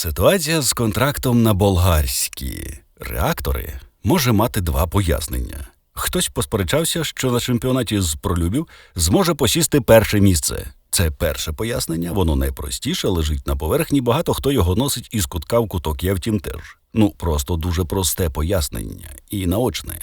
Ситуація з контрактом на болгарські реактори може мати два пояснення. Хтось посперечався, що на чемпіонаті з пролюбів зможе посісти перше місце. Це перше пояснення, воно найпростіше, лежить на поверхні. Багато хто його носить із кутка в куток. Я втім теж. Ну, просто дуже просте пояснення і наочне.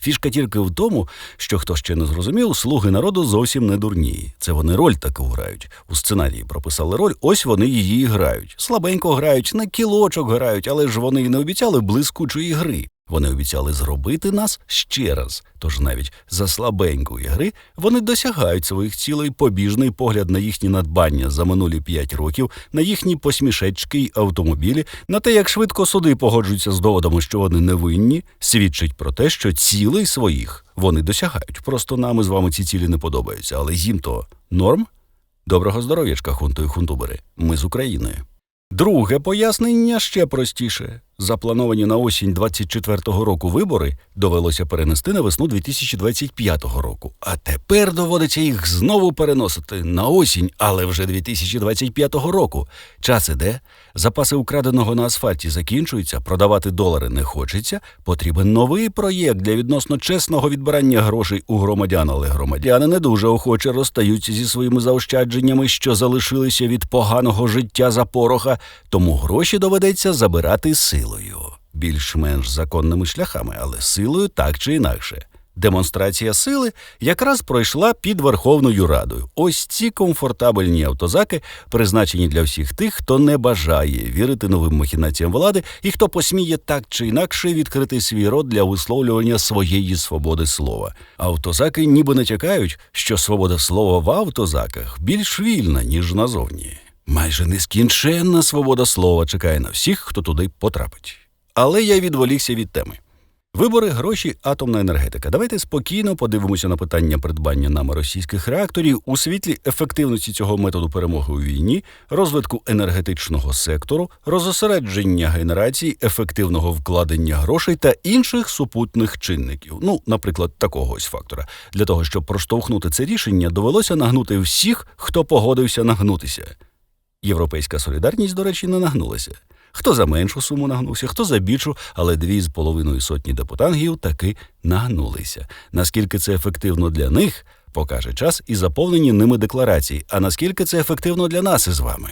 Фішка тільки в тому, що хто ще не зрозумів, слуги народу зовсім не дурні. Це вони роль таку грають. У сценарії прописали роль, ось вони її грають. Слабенько грають, на кілочок грають, але ж вони й не обіцяли блискучої гри. Вони обіцяли зробити нас ще раз. Тож навіть за слабенької гри вони досягають своїх цілей побіжний погляд на їхні надбання за минулі п'ять років, на їхні посмішечки й автомобілі, на те, як швидко суди погоджуються з доводами, що вони невинні, свідчить про те, що цілей своїх вони досягають. Просто нам із вами ці цілі не подобаються, але їм то норм. Доброго здоров'ячка, хунту і хунтубери. Ми з України. Друге пояснення ще простіше. Заплановані на осінь 24-го року вибори довелося перенести на весну 2025 року. А тепер доводиться їх знову переносити на осінь, але вже 2025 року. Час іде, запаси украденого на асфальті закінчуються, продавати долари не хочеться. Потрібен новий проєкт для відносно чесного відбирання грошей у громадян, але громадяни не дуже охоче розстаються зі своїми заощадженнями, що залишилися від поганого життя за пороха, тому гроші доведеться забирати силою, більш-менш законними шляхами, але силою так чи інакше. Демонстрація сили якраз пройшла під Верховною Радою. Ось ці комфортабельні автозаки призначені для всіх тих, хто не бажає вірити новим махінаціям влади і хто посміє так чи інакше відкрити свій рот для висловлювання своєї свободи слова. Автозаки ніби натякають, що свобода слова в автозаках більш вільна, ніж назовні. Майже нескінченна свобода слова чекає на всіх, хто туди потрапить. Але я відволікся від теми. Вибори, гроші, атомна енергетика. Давайте спокійно подивимося на питання придбання нами російських реакторів у світлі ефективності цього методу перемоги у війні, розвитку енергетичного сектору, розосередження генерації, ефективного вкладення грошей та інших супутних чинників. Ну, наприклад, такого ось фактора. Для того щоб проштовхнути це рішення, довелося нагнути всіх, хто погодився нагнутися. Європейська солідарність, до речі, не нагнулася. Хто за меншу суму нагнувся, хто за більшу, але дві з половиною сотні депутангів таки нагнулися. Наскільки це ефективно для них, покаже час і заповнені ними декларації. А наскільки це ефективно для нас із вами?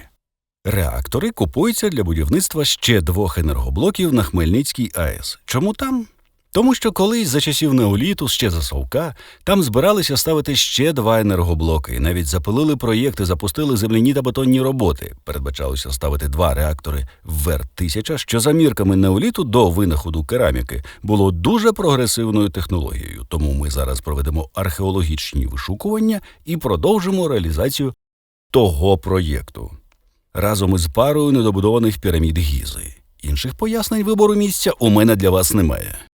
Реактори купуються для будівництва ще двох енергоблоків на Хмельницькій АЕС. Чому там? Тому що колись за часів неоліту, ще за Совка, там збиралися ставити ще два енергоблоки, навіть запилили проєкти, запустили земляні та бетонні роботи. Передбачалося ставити два реактори ВЕР-1000, що за мірками неоліту до винаходу кераміки було дуже прогресивною технологією. Тому ми зараз проведемо археологічні вишукування і продовжимо реалізацію того проєкту разом із парою недобудованих пірамід Гізи. Інших пояснень вибору місця у мене для вас немає.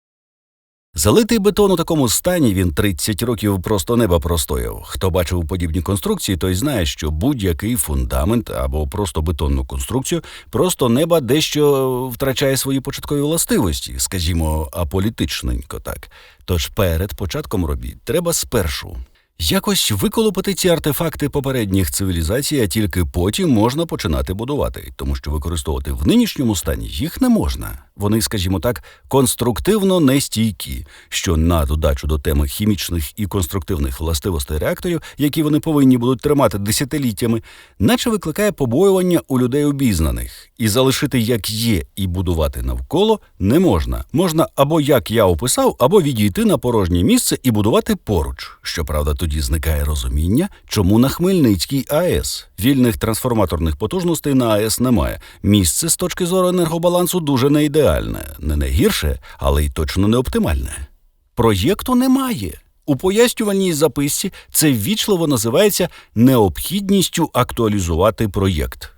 Залитий бетон у такому стані він 30 років просто неба простояв. Хто бачив подібні конструкції, той знає, що будь-який фундамент або просто бетонну конструкцію, просто неба дещо втрачає свої початкові властивості, скажімо, аполітичненько так. Тож перед початком робіт треба спершу. Якось виколопити ці артефакти попередніх цивілізацій, а тільки потім можна починати будувати, тому що використовувати в нинішньому стані їх не можна. Вони, скажімо так, конструктивно нестійкі, що на додачу до теми хімічних і конструктивних властивостей реакторів, які вони повинні будуть тримати десятиліттями, наче викликає побоювання у людей обізнаних, і залишити як є, і будувати навколо не можна. Можна або як я описав, або відійти на порожнє місце і будувати поруч. Щоправда, тоді зникає розуміння, чому на Хмельницькій АЕС вільних трансформаторних потужностей на АЕС немає. Місце з точки зору енергобалансу дуже не ідеальне, не найгірше, але й точно не оптимальне. Проєкту немає. У пояснювальній записці це ввічливо називається необхідністю актуалізувати проєкт.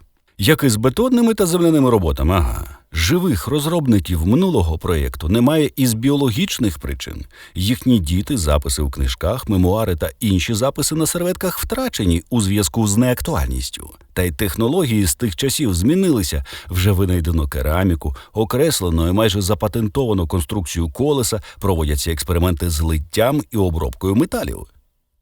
Як і з бетонними та земляними роботами, ага. Живих розробників минулого проєкту немає із біологічних причин. Їхні діти, записи в книжках, мемуари та інші записи на серветках втрачені у зв'язку з неактуальністю. Та й технології з тих часів змінилися. Вже винайдено кераміку, окреслено і майже запатентовано конструкцію колеса, проводяться експерименти з литтям і обробкою металів.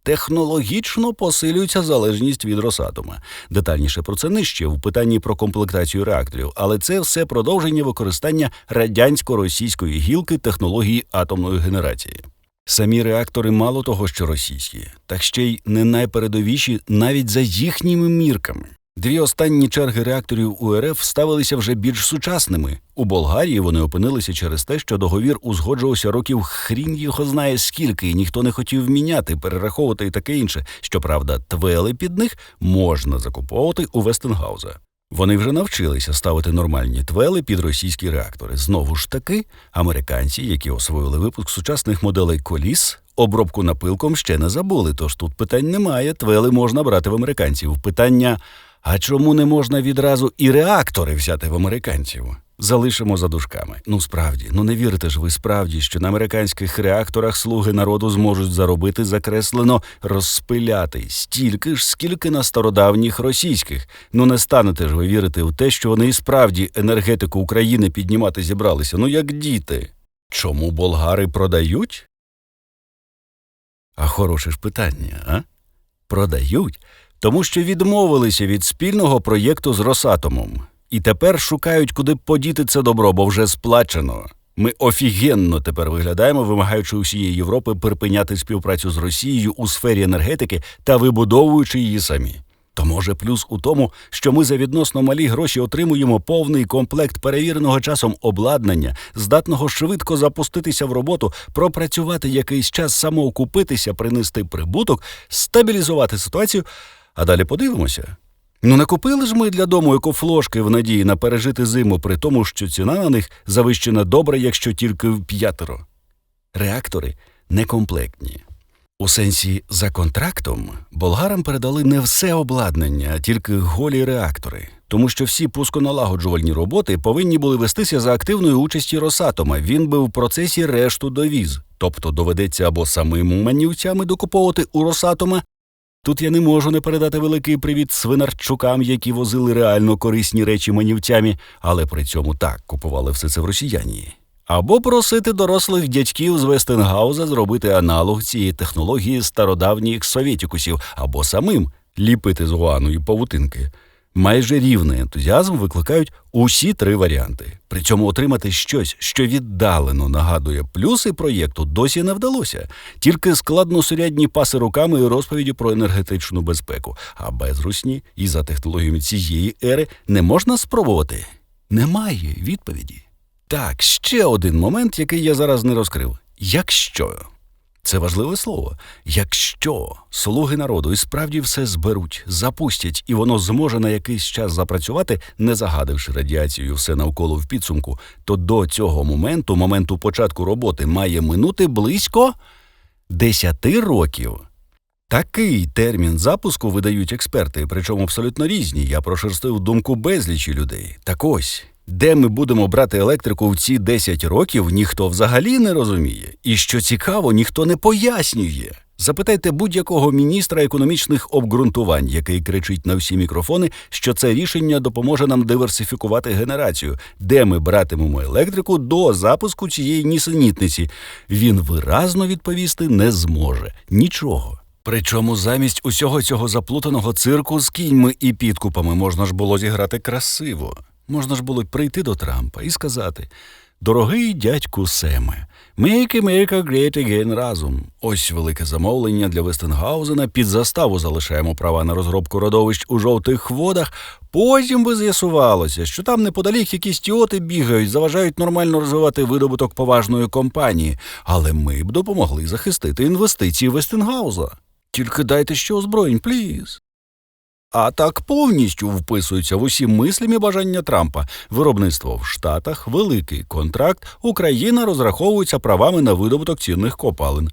Технологічно посилюється залежність від Росатома. Детальніше про це нижче в питанні про комплектацію реакторів, але це все продовження використання радянсько-російської гілки технології атомної генерації. Самі реактори мало того, що російські, так ще й не найпередовіші навіть за їхніми мірками. Дві останні черги реакторів у РФ ставилися вже більш сучасними. У Болгарії вони опинилися через те, що договір узгоджувався років хрін його знає скільки, і ніхто не хотів міняти, перераховувати і таке інше. Щоправда, твели під них можна закуповувати у Вестенгауза. Вони вже навчилися ставити нормальні твели під російські реактори. Знову ж таки, американці, які освоїли випуск сучасних моделей коліс, обробку напилком ще не забули. Тож тут питань немає. Твели можна брати в американців. Питання: а чому не можна відразу і реактори взяти в американців? Залишимо за дужками. Ну справді, ну не вірите ж ви справді, що на американських реакторах слуги народу зможуть заробити закреслено розпиляти стільки ж, скільки на стародавніх російських. Ну не станете ж ви вірити в те, що вони і справді енергетику України піднімати зібралися. Ну як діти. Чому болгари продають? А хороше ж питання, а? Продають, тому що відмовилися від спільного проєкту з Росатомом. І тепер шукають, куди подіти це добро, бо вже сплачено. Ми офігенно тепер виглядаємо, вимагаючи усієї Європи припиняти співпрацю з Росією у сфері енергетики та вибудовуючи її самі. То може плюс у тому, що ми за відносно малі гроші отримуємо повний комплект перевіреного часом обладнання, здатного швидко запуститися в роботу, пропрацювати якийсь час, самоокупитися, принести прибуток, стабілізувати ситуацію, а далі подивимося. Ну, не купили ж ми для дому екофлошки в надії на пережити зиму, при тому, що ціна на них завищена добре, якщо тільки в п'ятеро. Реактори некомплектні. У сенсі за контрактом болгарам передали не все обладнання, а тільки голі реактори, тому що всі пусконалагоджувальні роботи повинні були вестися за активної участі Росатома. Він би в процесі решту довіз, тобто доведеться або самим манівцями докуповувати у Росатома. Тут я не можу не передати великий привіт свинарчукам, які возили реально корисні речі манівцями, але при цьому так купували все це в росіяні. Або просити дорослих дядьків з Вестенгауза зробити аналог цієї технології стародавніх совєтікусів, або самим ліпити з гуаної павутинки. Майже рівний ентузіазм викликають усі три варіанти. При цьому отримати щось, що віддалено нагадує плюси проєкту, досі не вдалося. Тільки складносурядні паси руками і розповіді про енергетичну безпеку. А без русні і за технологіями цієї ери не можна спробувати. Немає відповіді. Так, ще один момент, який я зараз не розкрив. Якщо це важливе слово. Якщо слуги народу і справді все зберуть, запустять, і воно зможе на якийсь час запрацювати, не загадивши радіацією все навколо в підсумку, то до цього моменту, моменту початку роботи, має минути близько 10 років. Такий термін запуску видають експерти, причому абсолютно різні. Я прошерстив думку безлічі людей. Так ось. Де ми будемо брати електрику в ці 10 років, ніхто взагалі не розуміє. І що цікаво, ніхто не пояснює. Запитайте будь-якого міністра економічних обґрунтувань, який кричить на всі мікрофони, що це рішення допоможе нам диверсифікувати генерацію, де ми братимемо електрику до запуску цієї нісенітниці. Він виразно відповісти не зможе нічого. Причому замість усього цього заплутаного цирку з кіньми і підкупами можна ж було зіграти красиво. Можна ж було прийти до Трампа і сказати: Дорогий дядьку Семе, Make America Great Again разом. Ось велике замовлення для Вестенгаузена. Під заставу залишаємо права на розробку родовищ у жовтих водах. Потім би з'ясувалося, що там неподалік якісь тіоти бігають, заважають нормально розвивати видобуток поважної компанії. Але ми б допомогли захистити інвестиції Вестенгауза. Тільки дайте ще озброєнь, пліз. А так повністю вписуються в усі мислімі бажання Трампа. Виробництво в Штатах, великий контракт, Україна розраховується правами на видобуток цінних копалин.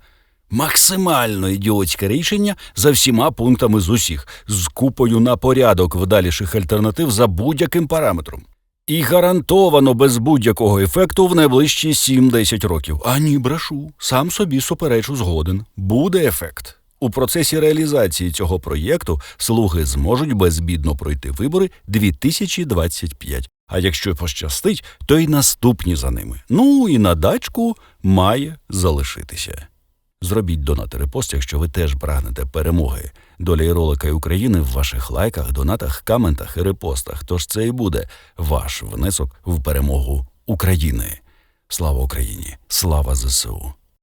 Максимально ідіотське рішення за всіма пунктами з усіх, з купою на порядок вдаліших альтернатив за будь-яким параметром. І гарантовано без будь-якого ефекту в найближчі 7-10 років. Ані брешу, сам собі суперечу згоден. Буде ефект. У процесі реалізації цього проєкту слуги зможуть безбідно пройти вибори 2025. А якщо пощастить, то й наступні за ними. Ну і на дачку має залишитися. Зробіть донат і репост, якщо ви теж прагнете перемоги. Доля і ролика і України в ваших лайках, донатах, коментах і репостах. Тож це і буде ваш внесок в перемогу України. Слава Україні! Слава ЗСУ!